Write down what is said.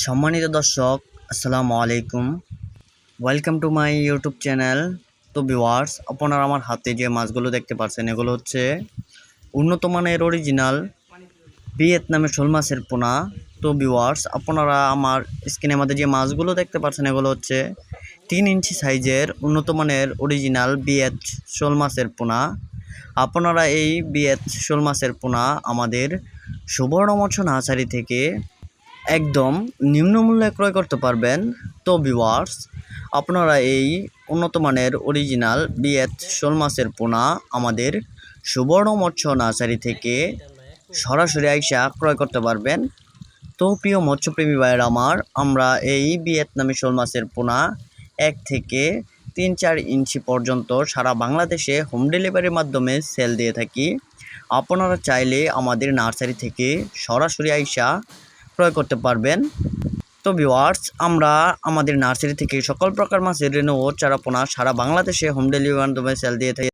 সম্মানিত দর্শক, আসসালামু আলাইকুম। Welcome to my YouTube channel তো ভিওয়ার্স আপনারা আমার হাতে যে মাছগুলো দেখতে পাচ্ছেন, এগুলো হচ্ছে উন্নত মানের অরিজিনাল ভিয়েতনামের শোল মাছের পোনা। তো ভিওয়ার্স আপনারা আমার স্ক্রিনের মধ্যে যে মাছগুলো দেখতে পাচ্ছেন, এগুলো হচ্ছে তিন ইঞ্চি সাইজের উন্নত মানের অরিজিনাল বিয়েত শোল মাছের পোনা। আপনারা এই বিয়েত শোল মাছের পোনা আমাদের সুবর্ণ মৎস্য নার্সারি থেকে একদম নিম্নমূল্যে ক্রয় করতে পারবেন তো ভিওয়ার্স আপনারা এই উন্নত মানের অরিজিনাল বিয়েত শোল মাছের পোনা আমাদের সুবর্ণ মৎস্য নার্সারি থেকে সরাসরি আইসা ক্রয় করতে পারবেন। তো প্রিয় মৎস্যপ্রেমী ভাইয়ের আমার, আমরা এই ভিয়েতনামি শোল মাছের পোনা এক থেকে তিন চার ইঞ্চি পর্যন্ত সারা বাংলাদেশে হোম ডেলিভারির মাধ্যমে সেল দিয়ে থাকি। আপনারা চাইলে আমাদের নার্সারি থেকে সরাসরি আইসা ক্রয় করতে পারবেন। তো ভিওয়ার্স আমরা আমাদের নার্সারি থেকে সকল প্রকার মাছের রেনো ও চারাপোনা সারা বাংলাদেশে হোম ডেলিভারির মাধ্যমে সেল দিয়ে থাকি।